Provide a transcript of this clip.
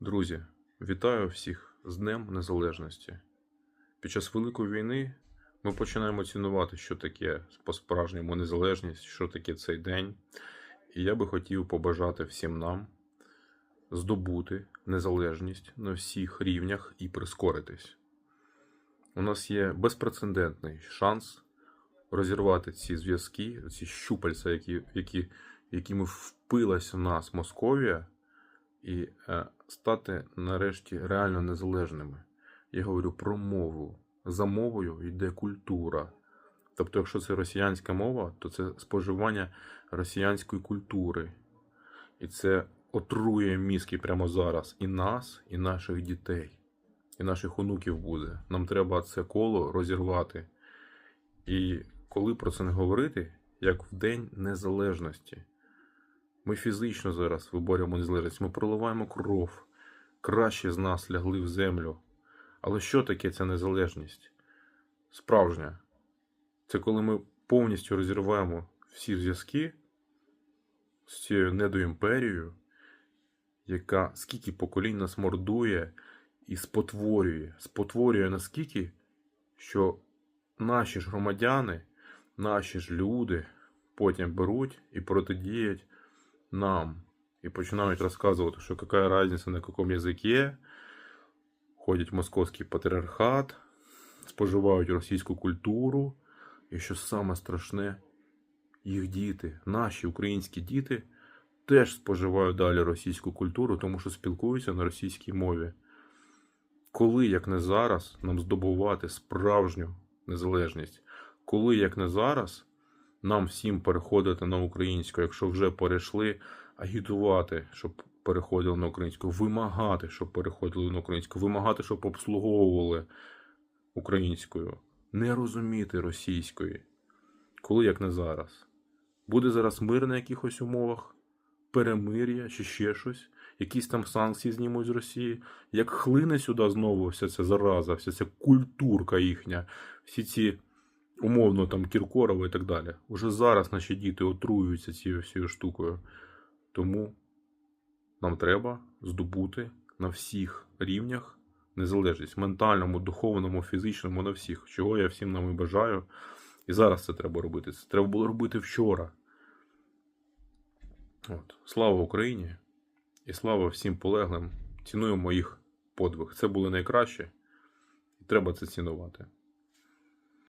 Друзі, вітаю всіх з Днем Незалежності. Під час Великої війни ми починаємо цінувати, що таке по-справжньому незалежність, що таке цей день. І я би хотів побажати всім нам здобути незалежність на всіх рівнях і прискоритись. У нас є безпрецедентний шанс розірвати ці зв'язки, ці щупальця, які, які, якими впилась в нас Московія і е, стати нарешті реально незалежними. Я говорю про мову. За мовою йде культура. Тобто, якщо це росіянська мова, то це споживання росіянської культури. І це отрує мізки прямо зараз і нас, і наших дітей, і наших онуків буде. Нам треба це коло розірвати. І коли про це не говорити, як в День Незалежності. Ми фізично зараз виборюємо незалежність, ми проливаємо кров. Краще з нас лягли в землю. Але що таке ця незалежність? Справжня. Це коли ми повністю розірваємо всі зв'язки з цією недоімперією, яка скільки поколінь нас мордує і спотворює. Спотворює наскільки, що наші ж громадяни, наші ж люди потім беруть і протидіють нам и починают рассказывать, что какая разница на каком языке, ходять в московський патріархат, споживають російську культуру, і що саме страшне, їх діти, наші українські діти, теж споживають далі російську культуру, тому що спілкуються на російській мові. Коли, як не зараз, нам здобувати справжню незалежність? Коли, як не зараз, нам всім переходити на українську, якщо вже перейшли, агітувати, щоб переходили на українську, вимагати, щоб переходили на українську, вимагати, щоб обслуговували українською, не розуміти російської. Коли як не зараз? Буде зараз мир на якихось умовах, перемир'я чи ще щось, якісь там санкції знімуть з Росії. Як хлине сюди знову вся ця зараза, вся ця культурка їхня, всі ці умовно там Кіркорова і так далі. Уже зараз наші діти отруюються цією всією штукою. Тому нам треба здобути на всіх рівнях незалежність ментальному, духовному, фізичному, на всіх, чого я всім нам і бажаю. І зараз це треба робити. Це треба було робити вчора. От. Слава Україні і слава всім полеглим. Цінуємо їх подвиг. Це були найкраще, і треба це цінувати.